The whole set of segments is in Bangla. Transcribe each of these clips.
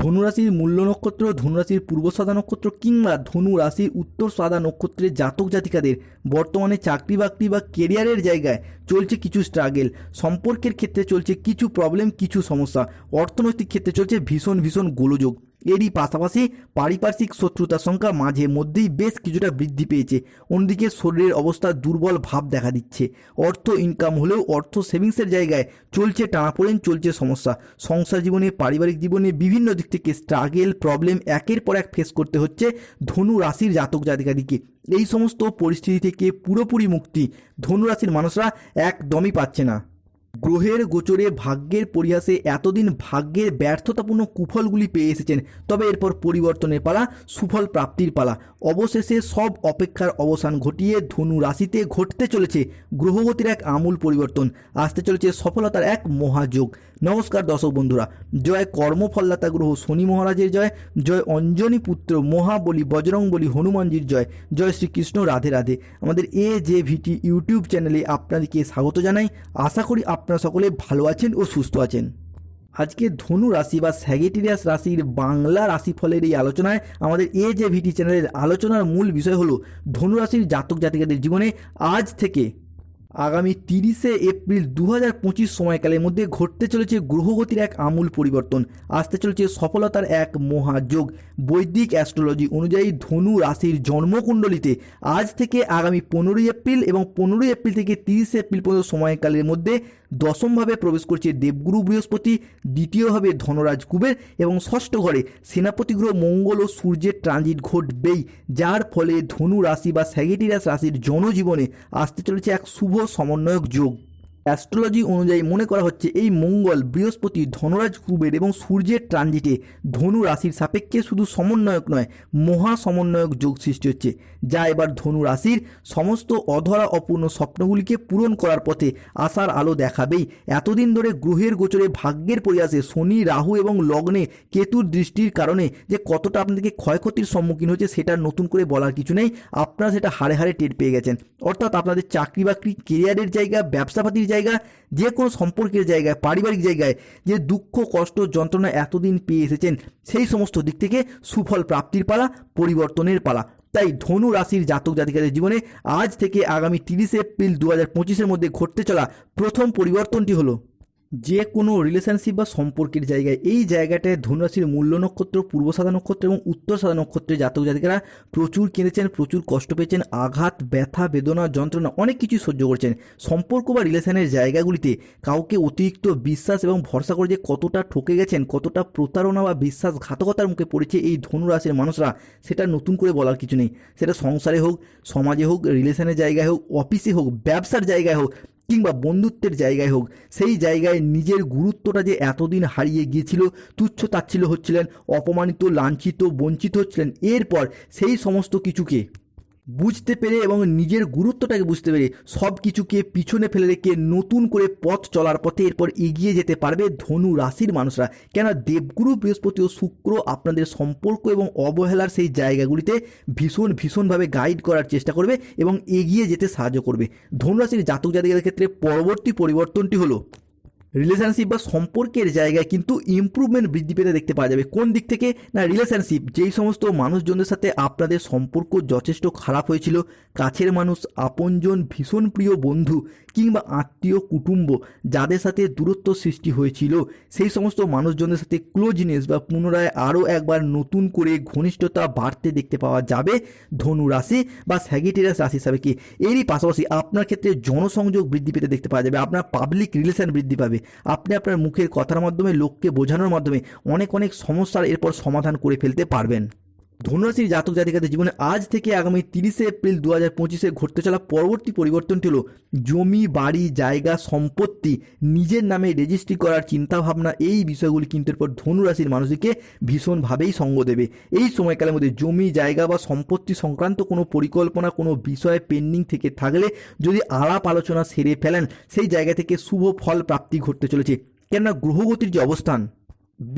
ধনুরাশির মূল্য নক্ষত্র, ধনুরাশির পূর্ব সাদা নক্ষত্র কিংবা ধনু রাশির উত্তর সাদা নক্ষত্রের জাতক জাতিকাদের বর্তমানে চাকরি বাকরি বা কেরিয়ারের জায়গায় চলছে কিছু স্ট্রাগেল সম্পর্কের ক্ষেত্রে চলছে কিছু প্রবলেম কিছু সমস্যা। অর্থনৈতিক ক্ষেত্রে চলছে ভীষণ ভীষণ গোলযোগ। এরই পাশাপাশি পারিপার্শ্বিক শত্রুতার সংখ্যা মাঝে মধ্যেই বেশ কিছুটা বৃদ্ধি পেয়েছে। অন্যদিকে শরীরের অবস্থা দুর্বল ভাব দেখা দিচ্ছে। অর্থ ইনকাম হলেও অর্থ সেভিংসের জায়গায় চলছে টানাপোড়েন, চলছে সমস্যা। সংসার জীবনে, পারিবারিক জীবনে বিভিন্ন দিক থেকে স্ট্রাগেল প্রবলেম একের পর এক ফেস করতে হচ্ছে ধনু রাশির জাতক জাতিকাদিকে। এই সমস্ত পরিস্থিতি থেকে পুরোপুরি মুক্তি ধনু রাশির মানুষরা একদমই পাচ্ছে না। গ্রহের গোচরে ভাগ্যের পরিহাসে এতদিন ভাগ্যের ব্যর্থতাপূর্ণ কুফলগুলি পেয়ে এসেছেন। তবে এরপর পরিবর্তনের পালা, সুফল প্রাপ্তির পালা। অবশেষে সব অপেক্ষার অবসান ঘটিয়ে ধনু রাশিতে ঘটতে চলেছে গ্রহগতির এক আমূল পরিবর্তন। আসতে চলেছে সফলতার এক মহাযোগ। নমস্কার দর্শক বন্ধুরা, জয় কর্মফলদাতা গ্রহ শনি মহারাজের জয় জয় অঞ্জনী পুত্র মহাবলী বজরং বলি হনুমানজির জয় জয় শ্রীকৃষ্ণ রাধে রাধে। আমাদের এ জে ভিটি ইউটিউব চ্যানেলে আপনাদেরকে স্বাগত জানাই। আশা করি আপনারা সকলে ভালো আছেন ও সুস্থ আছেন। আজকে ধনু রাশি বা স্যাগেটিরিয়াস রাশির বাংলা রাশিফলের এই আলোচনায় আমাদের এ যে ভিটি চ্যানেলের আলোচনার মূল বিষয় হলো ধনু রাশির জাতক জাতিকাদের জীবনে আজ থেকে আগামী তিরিশে এপ্রিল দু হাজার পঁচিশ সময়কালের মধ্যে ঘটতে চলেছে গ্রহগতির এক আমূল পরিবর্তন। আসতে চলেছে সফলতার এক মহাযোগ। বৈদিক অ্যাস্ট্রোলজি অনুযায়ী ধনু রাশির জন্মকুণ্ডলিতে আজ থেকে আগামী পনেরোই এপ্রিল এবং পনেরোই এপ্রিল থেকে তিরিশে এপ্রিল পর্যন্ত সময়কালের মধ্যে দশমভাবে প্রবেশ করছে দেবগুরু বৃহস্পতি, দ্বিতীয়ভাবে ধনরাজ কুবের এবং ষষ্ঠ ঘরে সেনাপতি গ্রহ মঙ্গল ও সূর্যের ট্রানজিট ঘটবেই, যার ফলে ধনু রাশি বা স্যাগেটিরাস রাশির জনজীবনে আসতে চলেছে এক শুভ সমন্বয়ক যোগ। অ্যাস্ট্রোলজি অনুযায়ী মনে করা হচ্ছে এই মঙ্গল, বৃহস্পতি, ধনরাজ, কুবের এবং সূর্যের ট্রানজিটে ধনু রাশির সাপেক্ষে শুধু সমন্বয়ক নয়, মহা সমন্বয়ক যোগ সৃষ্টি হচ্ছে, যা এবার ধনু রাশির সমস্ত অধরা অপূর্ণ স্বপ্নগুলিকে পূরণ করার পথে আশার আলো দেখাবেই। এতদিন ধরে গ্রহের গোচরে ভাগ্যের পরিহাসে শনি, রাহু এবং লগ্নে কেতুর দৃষ্টির কারণে যে কতটা আপনাদেরকে ক্ষয়ক্ষতির সম্মুখীন হচ্ছে সেটা নতুন করে বলার কিছু নেই, আপনারা সেটা হারে হারে টের পেয়ে গেছেন। অর্থাৎ আপনাদের চাকরি বাকরি কেরিয়ারের জায়গা, ব্যবসাপাতির জায়গা যে কোনো সম্পর্কের জায়গায়, পারিবারিক জায়গায় যে দুঃখ, কষ্ট, যন্ত্রণা এতদিন পেয়ে এসেছেন, সেই সমস্ত দিক থেকে সুফল প্রাপ্তির পালা, পরিবর্তনের পালা। তাই ধনু রাশির জাতক জাতিকাদের জীবনে আজ থেকে আগামী তিরিশে এপ্রিল দু হাজার পঁচিশের মধ্যে ঘটতে চলা প্রথম পরিবর্তনটি হলো যে কোনো রিলেশনশিপ বা সম্পর্কের জায়গায়, এই জায়গাটায় ধনুরাশির মূল্য নক্ষত্র, পূর্ব সাদা নক্ষত্র এবং উত্তর সাদা নক্ষত্রের জাতক জাতিকারা প্রচুর কেঁদেছেন, প্রচুর কষ্ট পেয়েছেন, আঘাত, ব্যথা, বেদনা, যন্ত্রণা অনেক কিছু সহ্য করছেন। সম্পর্ক বা রিলেশনের জায়গাগুলিতে কাউকে অতিরিক্ত বিশ্বাস এবং ভরসা করে যে কতটা ঠকে গেছেন, কতটা প্রতারণা বা বিশ্বাসঘাতকতার মুখে পড়েছে এই ধনুরাশির মানুষরা, সেটা নতুন করে বলার কিছু নেই। সেটা সংসারে হোক, সমাজে হোক রিলেশনের জায়গায় হোক অফিসে হোক, ব্যবসার জায়গায় হোক কিংবা বন্ধুত্বের জায়গায় হোক, সেই জায়গায় নিজের গুরুত্বটা যে এতদিন হারিয়ে গিয়েছিল, তুচ্ছ তাচ্ছিল্য হচ্ছিলেন, অপমানিত, লাঞ্ছিত, বঞ্চিত হচ্ছিলেন, এরপর সেই সমস্ত কিছুকে বুঝতে পেরে এবং নিজের গুরুত্বটাকে বুঝতে পেরে সব কিছুকে পিছনে ফেলে রেখে নতুন করে পথ চলার পথে এরপর এগিয়ে যেতে পারবে ধনু রাশির মানুষরা। কেন দেবগুরু বৃহস্পতি ও শুক্র আপনাদের সম্পর্ক এবং অবহেলার সেই জায়গাগুলিতে ভীষণ ভীষণভাবে গাইড করার চেষ্টা করবে এবং এগিয়ে যেতে সাহায্য করবে। ধনুরাশির জাতক জাতিকাদের ক্ষেত্রে পরবর্তী পরিবর্তনটি হলো রিলেশনশিপ বা সম্পর্কের জায়গায় কিন্তু ইমপ্রুভমেন্ট বৃদ্ধি পেতে দেখতে পাওয়া যাবে। কোন দিক থেকে? না রিলেশনশিপ যেই সমস্ত মানুষজনদের সাথে আপনাদের সম্পর্ক যথেষ্ট খারাপ হয়েছিল, কাছের মানুষ, আপনজন, ভীষণ প্রিয় বন্ধু কিংবা আত্মীয়, কুটুম্ব, যাদের সাথে দূরত্ব সৃষ্টি হয়েছিল, সেই সমস্ত মানুষজনের সাথে ক্লোজনেস বা পুনরায় আরও একবার নতুন করে ঘনিষ্ঠতা বাড়তে দেখতে পাওয়া যাবে। ধনু রাশি বা স্যাগিটেরিয়াস রাশি হিসাবে কি? এরই পাশাপাশি আপনার ক্ষেত্রে জনসংযোগ বৃদ্ধি পেতে দেখতে পাওয়া যাবে, আপনার পাবলিক রিলেশন বৃদ্ধি পাবে। আপনি আপনার মুখের কথার মাধ্যমে, লোককে বোঝানোর মাধ্যমে অনেক অনেক সমস্যার এরপর সমাধান করে ফেলতে পারবেন। ধনুরাশির জাতক জাতিকাদের জীবনে আজ থেকে আগামী তিরিশে এপ্রিল দু হাজার পঁচিশে ঘটতে চলা পরবর্তী পরিবর্তনটি হলো জমি, বাড়ি, জায়গা, সম্পত্তি নিজের নামে রেজিস্ট্রি করার চিন্তাভাবনা। এই বিষয়গুলি কিন্তু এরপর ধনুরাশির মানুষকে ভীষণভাবেই সঙ্গ দেবে। এই সময়কালের মধ্যে জমি, জায়গা বা সম্পত্তি সংক্রান্ত কোনো পরিকল্পনা, কোনো বিষয়ে পেন্ডিং থেকে থাকলে যদি আলাপ আলোচনা সেরে ফেলেন, সেই জায়গা থেকে শুভ ফল প্রাপ্তি ঘটতে চলেছে। কেননা গ্রহগতির যে অবস্থান,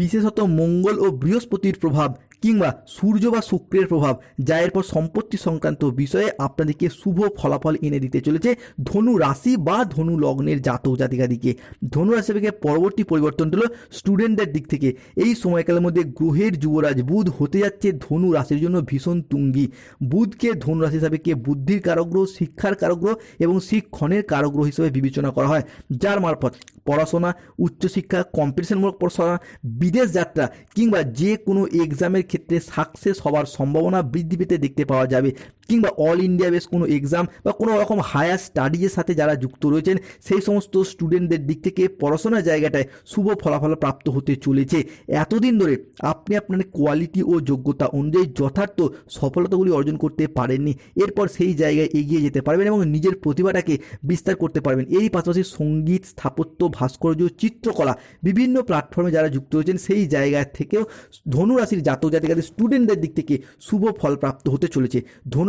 বিশেষত মঙ্গল ও বৃহস্পতির প্রভাব কিংবা সূর্য বা শুক্রের প্রভাব, যা এরপর সম্পত্তি সংক্রান্ত বিষয়ে আপনাদেরকে শুভ ফলাফল এনে দিতে চলেছে ধনু রাশি বা ধনু লগ্নের জাতক জাতিকাদিকে। ধনু রাশি থেকে পরবর্তী পরিবর্তন হলো স্টুডেন্টদের দিক থেকে। এই সময়কালের মধ্যে গ্রহের যুবরাজ বুধ হতে যাচ্ছে ধনু রাশির জন্য ভীষণ তুঙ্গি। বুধকে ধনু রাশি হিসাবে কে বুদ্ধির কারগ্রহ, শিক্ষার কারগ্রহ এবং শিক্ষণের কারগ্রহ হিসেবে বিবেচনা করা হয়, যার মারফত পড়াশোনা, উচ্চশিক্ষা কম্পিটিশনমূলক পড়াশোনা, বিদেশ যাত্রা কিংবা যে কোনো এক্সামের ক্ষেত্রে সাকসেস হওয়ার সম্ভাবনা বৃদ্ধি পেতে দেখতে পাওয়া যাবে। কিংবা অল ইন্ডিয়া বেস কোনো এক্সাম বা কোনো রকম হায়ার স্টাডিজের সাথে যারা যুক্ত রয়েছেন, সেই সমস্ত স্টুডেন্টদের দিক থেকে পড়াশোনার জায়গাটায় শুভ ফলাফল প্রাপ্ত হতে চলেছে। এতদিন ধরে আপনি আপনার কোয়ালিটি ও যোগ্যতা অনুযায়ী যথার্থ সফলতাগুলি অর্জন করতে পারেননি। এরপর সেই জায়গায় এগিয়ে যেতে পারবেন এবং নিজের প্রতিভাটাকে বিস্তার করতে পারবেন। এরই পাশাপাশি সংগীত, স্থাপত্য, ভাস্কর্য, চিত্রকলা, বিভিন্ন প্ল্যাটফর্মে যারা যুক্ত রয়েছেন, সেই জায়গা থেকেও ধনুরাশির জাতক জাতিকাদের স্টুডেন্টদের দিক থেকে শুভ ফল প্রাপ্ত হতে চলেছে।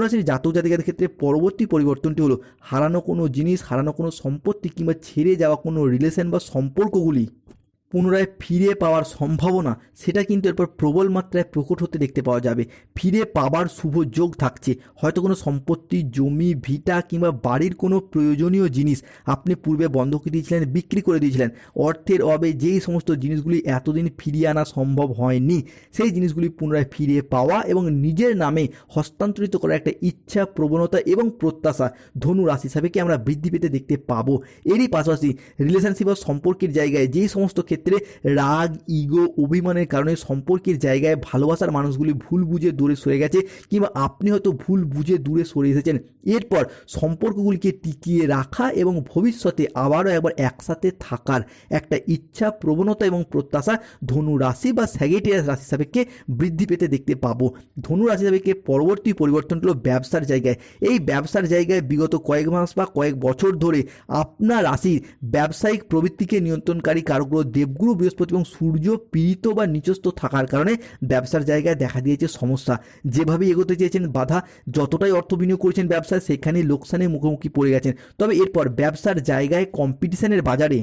ধনুরাশির জাতক জাতিকাদের ক্ষেত্রে পরবর্তী পরিবর্তনটি হলো হারানো কোনো জিনিস, হারানো কোনো সম্পত্তি কিংবা ছেড়ে যাওয়া কোনো রিলেশন বা সম্পর্কগুলি। পুনরায় ফিরে পাওয়ার সম্ভাবনা, সেটা কিন্তু এরপর প্রবল মাত্রায় প্রকট হতে দেখতে পাওয়া যাবে। ফিরে পাবার শুভ যোগ থাকছে। হয়তো কোনো সম্পত্তি, জমি, ভিটা কিংবা বাড়ির কোনো প্রয়োজনীয় জিনিস আপনি পূর্বে বন্ধক দিয়েছিলেন, বিক্রি করে দিয়েছিলেন। অর্থের অভাবে যেই সমস্ত জিনিসগুলি এতদিন ফিরিয়ে আনা সম্ভব হয়নি, সেই জিনিসগুলি পুনরায় ফিরে পাওয়া এবং নিজের নামে হস্তান্তরিত করার একটা ইচ্ছা, প্রবণতা এবং প্রত্যাশা ধনু রাশি হিসাবে কি আমরা বৃদ্ধি পেতে দেখতে পাবো? এরই পাশাপাশি রিলেশনশিপ বা সম্পর্কের জায়গায় যেই সমস্ত ক্ষেত্রে রাগ ইগো অভিমানের কারণে সম্পর্কের জায়গায় ভালোবাসার মানুষগুলি ভুল বুঝে দূরে সরে গেছে কিংবা আপনি হয়তো ভুল বুঝে দূরে সরে এসেছেন। এরপর সম্পর্কগুলিকে টিকিয়ে রাখা এবং ভবিষ্যতে আবারও একবার একসাথে থাকার একটা ইচ্ছা, প্রবণতা এবং প্রত্যাশা ধনু রাশি বা স্যাগেটিয়াস রাশি সাপেক্ষে বৃদ্ধি পেতে দেখতে পাবো। ধনু রাশি সাপেক্ষে পরবর্তী পরিবর্তন হলো ব্যবসার জায়গায়। এই ব্যবসার জায়গায় বিগত কয়েক মাস বা কয়েক বছর ধরে আপনার রাশির ব্যবসায়িক প্রবৃত্তিকে নিয়ন্ত্রণকারী কারগ্রহ দেবগুরু বৃহস্পতি এবং সূর্য পীড়িত বা নিচস্থ থাকার কারণে ব্যবসার জায়গায় দেখা দিয়েছে সমস্যা। যেভাবে এগোতে চেয়েছেন বাধা, যতটাই অর্থ বিনিয়োগ করেছেন ব্যবসায় সেখানে লোকসানের মুখোমুখি পড়ে গেছেন। তবে এরপর ব্যবসার জায়গায় কম্পিটিশনের বাজারে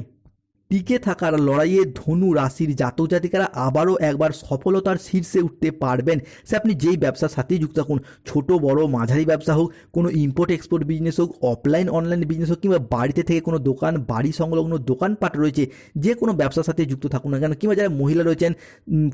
টিকে থাকার লড়াইয়ে ধনু রাশির জাতক জাতিকারা আবারও একবার সফলতার শীর্ষে উঠতে পারবেন। সে আপনি যেই ব্যবসার সাথেই যুক্ত থাকুন, ছোট, বড়, মাঝারি ব্যবসা হোক, কোনো ইম্পোর্ট এক্সপোর্ট বিজনেস হোক অফলাইন অনলাইন বিজনেস হোক, কিংবা বাড়িতে থেকে কোনো দোকান, বাড়ি সংলগ্ন দোকানপাট রয়েছে, যে কোনো ব্যবসার সাথে যুক্ত থাকুন না কেন, কিংবা যারা মহিলা রয়েছেন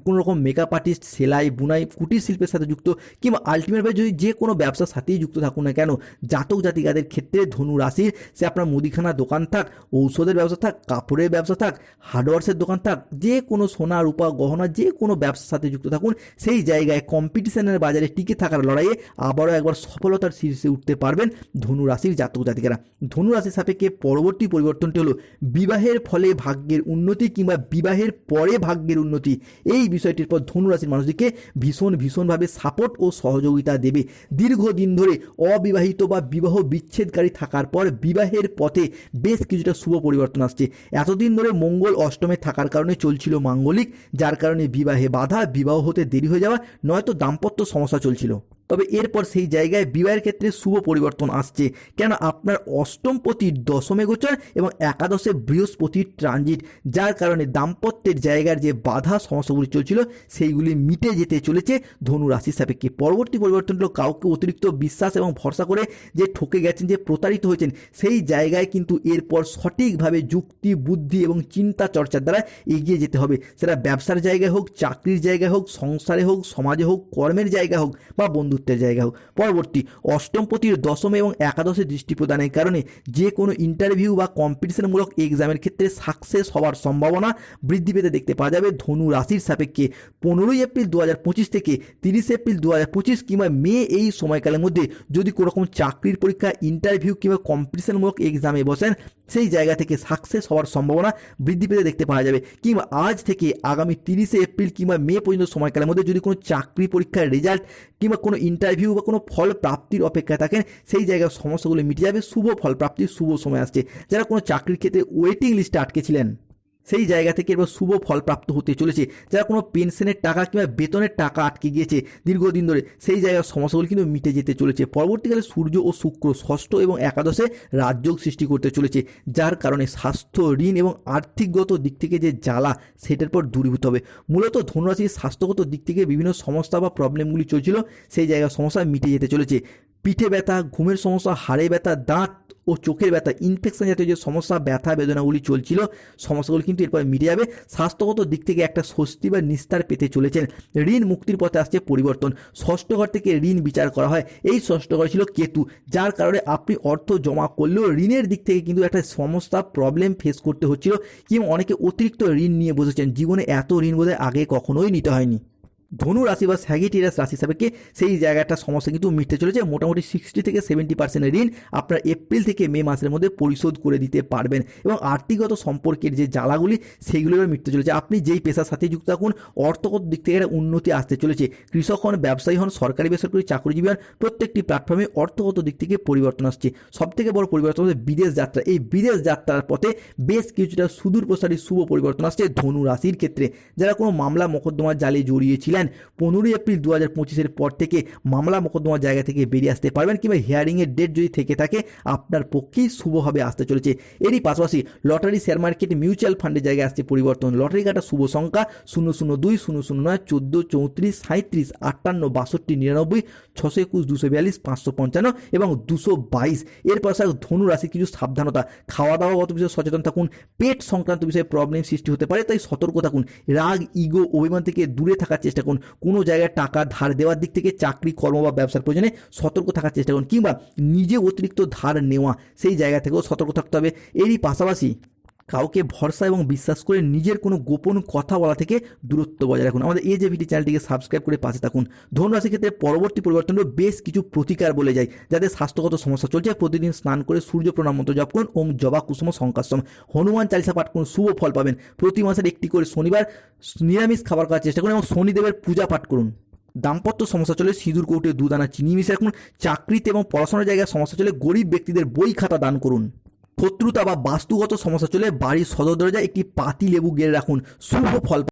কোনো রকম মেকআপ আর্টিস্ট সেলাই, বুনাই, কুটির শিল্পের সাথে যুক্ত, কিংবা আলটিমেটভাবে যদি যে কোনো ব্যবসার সাথেই যুক্ত থাকুন না কেন, জাতক জাতিকাদের ক্ষেত্রে ধনু রাশির, সে আপনার মুদিখানা দোকান থাক, ঔষধের ব্যবসা থাক, কাপড়ের ব্যবসা থাক হার্ডওয়ার্সের দোকান থাক, যে কোনো সোনা, রূপা, গহনা, যে কোনো ব্যবসার সাথে যুক্ত থাকুন, সেই জায়গায় কম্পিটিশনের বাজারে টিকে থাকার লড়াইয়ে আবারও একবার সফলতার শীর্ষে উঠতে পারবেন ধনু রাশির জাতক জাতিকারা। ধনু রাশির সাপেক্ষে পরবর্তী পরিবর্তনটি হলো, বিবাহের ফলে ভাগ্যের উন্নতি কিংবা বিবাহের পরে ভাগ্যের উন্নতি, এই বিষয়টির পর ধনু রাশির মানুষদেরকে ভীষণ ভীষণভাবে সাপোর্ট ও সহযোগিতা দেবে। দীর্ঘদিন ধরে অবিবাহিত বা বিবাহ বিচ্ছেদকারী থাকার পর বিবাহের পথে বেশ কিছুটা শুভ পরিবর্তন আসছে। এতদিন ধরে মঙ্গল অষ্টমে থাকার কারণে চলছিল মাঙ্গলিক, যার কারণে বিবাহে বাধা, বিবাহ হতে দেরি হয়ে যাওয়া নয়তো দাম্পত্য সমস্যা চলছিল। তবে এরপর সেই জায়গায় বিবাহের ক্ষেত্রে শুভ পরিবর্তন আসছে। কেন আপনার অষ্টম অষ্টমপতির দশমে গোচর এবং একাদশে বৃহস্পতির ট্রানজিট, যার কারণে দাম্পত্যের জায়গার যে বাধা সমস্যাগুলি চলছিল, সেইগুলি মিটে যেতে চলেছে। ধনু রাশির সাপেক্ষে পরবর্তী পরিবর্তন হলো কাউকে অতিরিক্ত বিশ্বাস এবং ভরসা করে যে ঠকে গেছেন, যে প্রতারিত হয়েছেন, সেই জায়গায় কিন্তু এরপর সঠিকভাবে যুক্তি, বুদ্ধি এবং চিন্তা চর্চার দ্বারা এগিয়ে যেতে হবে। সেটা ব্যবসার জায়গায় হোক, চাকরির জায়গায় হোক, সংসারে হোক, সমাজে হোক, কর্মের জায়গা হোক বা বন্ধুত্বের জায়গা হোক। পরবর্তী অষ্টমপতির দশম এবং একাদশে দৃষ্টি প্রদানের কারণে যে কোনো ইন্টারভিউ বা কম্পিটিশনমূলক এক্সামের ক্ষেত্রে সাকসেস হওয়ার সম্ভাবনা বৃদ্ধি পেতে দেখতে পাওয়া যাবে। ধনু রাশির সাপেক্ষে পনেরোই এপ্রিল দু হাজার পঁচিশ থেকে তিরিশে এপ্রিল দু হাজার পঁচিশ কিংবা মে এই সময়কালের মধ্যে যদি কোনো রকম চাকরির পরীক্ষা ইন্টারভিউ কিংবা কম্পিটিশনমূলক এক্সামে বসেন সেই জায়গা থেকে সাকসেস হওয়ার সম্ভাবনা বৃদ্ধি পেতে দেখতে পাওয়া যাবে। কিংবা আজ থেকে আগামী তিরিশে এপ্রিল কিংবা মে পর্যন্ত সময়কালের মধ্যে যদি কোনো চাকরি পরীক্ষার রেজাল্ট কিংবা কোনো ইন্টারভিউ বা কোনো ফল প্রাপ্তির অপেক্ষায় থাকেন, সেই জায়গার সমস্যাগুলো মিটে যাবে। শুভ ফল প্রাপ্তির শুভ সময় আসছে। যারা কোনো চাকরির ক্ষেত্রে ওয়েটিং লিস্টে আটকে ছিলেন সেই জায়গা থেকে এবার শুভ ফল প্রাপ্ত হতে চলেছে, যারা কোনো পেনশনের টাকা কিংবা বেতনের টাকা আটকে গিয়েছে দীর্ঘদিন ধরে। সেই জায়গার সমস্যাগুলো কিন্তু মিটে যেতে চলেছে। পরবর্তীকালে সূর্য ও শুক্র ষষ্ঠ এবং একাদশে রাজযোগ সৃষ্টি করতে চলেছে, যার কারণে স্বাস্থ্য, ঋণ এবং আর্থিকগত দিক থেকে যে জ্বালা, সেটার পর দূরীভূত হবে। মূলত ধনুরাশির স্বাস্থ্যগত দিক থেকে বিভিন্ন সমস্যা বা প্রবলেমগুলি চলছিল, সেই জায়গার সমস্যা মিটে যেতে চলেছে। পিঠে ব্যথা, ঘুমের সমস্যা, হাড়ে ব্যথা, দাঁত ও চোখের ব্যথা ইনফেকশন জাতীয় যে সমস্যা, ব্যথা, বেদনাগুলি চলছিল, সমস্যাগুলি কিন্তু এরপর মিটে যাবে। স্বাস্থ্যগত দিক থেকে একটা স্বস্তি বা নিস্তার পেতে চলেছেন। ঋণ মুক্তির পথে আসছে পরিবর্তন। ষষ্ঠ ঘর থেকে ঋণ বিচার করা হয়। এই ষষ্ঠ ঘর ছিল কেতু, যার কারণে আপনি অর্থ জমা করলেও ঋণের দিক থেকে কিন্তু একটা সমস্যা প্রবলেম ফেস করতে হচ্ছিল। কিংবা অনেকে অতিরিক্ত ঋণ নিয়ে বসেছেন। জীবনে এত ঋণ বোধহয় আগে কখনোই নিতে হয়নি। ধনু রাশি বা স্যাগিটিরাস রাশি সাপেক্ষে সেই জায়গাটা সমস্যা কিন্তু মিটতে চলেছে মোটামুটি সিক্সটি থেকে সেভেন্টি পার্সেন্ট ঋণ আপনার এপ্রিল থেকে মে মাসের মধ্যে পরিশোধ করে দিতে পারবেন এবং আর্থিকগত সম্পর্কের যে জ্বালাগুলি সেইগুলো মিটতে চলেছে। আপনি যেই পেশার সাথে যুক্ত থাকুন, অর্থগত দিক থেকে একটা উন্নতি আসতে চলেছে। কৃষক হন, ব্যবসায়ী হন, সরকারি, বেসরকারি চাকরিজীবী হন, প্রত্যেকটি প্ল্যাটফর্মে অর্থগত দিক থেকে পরিবর্তন আসছে। সব থেকে বড় পরিবর্তন হচ্ছে বিদেশ যাত্রা। এই বিদেশ যাত্রার পথে বেশ কিছুটা সুদূর প্রসারী শুভ পরিবর্তন আসছে ধনু রাশির ক্ষেত্রে। যারা কোনো মামলা, মোকদ্দমার জালে জড়িয়েছিলেন পনেরোই এপ্রিল দু হাজার পঁচিশের পর থেকে মামলা মোকদ্দমার জায়গা থেকে বেরিয়ে আসতে পারবেন কিংবা হিয়ারিংয়ের ডেট যদি থেকে থাকে, আপনার পক্ষেই শুভভাবে আসতে চলেছে। এরই পাশাপাশি লটারি শেয়ার মার্কেট মিউচুয়াল ফান্ডের জায়গায় আসছে পরিবর্তন। লটারি কাটা শুভ সংখ্যা শূন্য শূন্য দুই, শূন্য শূন্য নয়, চোদ্দ, চৌত্রিশ সাঁত্রিশ আটান্ন, বাষট্টি, নিরানব্বই, ছশো একুশ, দুশো বিয়াল্লিশ, পাঁচশো পঞ্চান্ন এবং দুশো বাইশ। এর পাশাপাশি ধনু রাশি কিছু সাবধানতা। খাওয়া দাওয়াগত বিষয়ে সচেতন থাকুন। পেট সংক্রান্ত বিষয়ে প্রবলেম সৃষ্টি হতে পারে, তাই সতর্ক থাকুন। রাগ ইগো অভিমান থেকে দূরে থাকার চেষ্টা করুন। কোনো জায়গায় টাকা ধার দেওয়ার দিক থেকে চাকরি, কর্ম বা ব্যবসার প্রয়োজনে সতর্ক থাকার চেষ্টা করুন কিংবা নিজে অতিরিক্ত ধার নেওয়া, সেই জায়গা থেকেও সতর্ক থাকতে হবে। এরই পাশাপাশি কাউকে ভরসা এবং বিশ্বাস করে নিজের কোনো গোপন কথা বলা থেকে দূরত্ব বজায় রাখুন। আমাদের এই যে ভিডি চ্যানেলটিকে সাবস্ক্রাইব করে পাশে থাকুন। ধনুরাশির ক্ষেত্রে পরবর্তী পরিবর্তনও বেশ কিছু প্রতিকার বলে যায় যাদের স্বাস্থ্যগত সমস্যা চলছে। প্রতিদিন স্নান করে সূর্য প্রণাম মন্ত্র জপ করুন। ওম জবা কুসুম সংকাশ্রম হনুমান চালিসা পাঠ করুন। শুভ ফল পাবেন। প্রতি মাসের একটি করে শনিবার নিরামিষ খাবার খাওয়ার চেষ্টা করুন এবং শনিদেবের পূজা পাঠ করুন। দাম্পত্য সমস্যা চলে, সিঁদুর কৌটে দুদানা, চিনি মিশে রাখুন। চাকরিতে এবং পড়াশোনার জায়গায় সমস্যা চলে, গরিব ব্যক্তিদের বই খাতা দান করুন। শত্রুতা বা বাস্তুগত সমস্যা চলে বাড়ির সদর দরজায় একটি পাতি লেবু গেড়ে রাখুন। শুভ ফল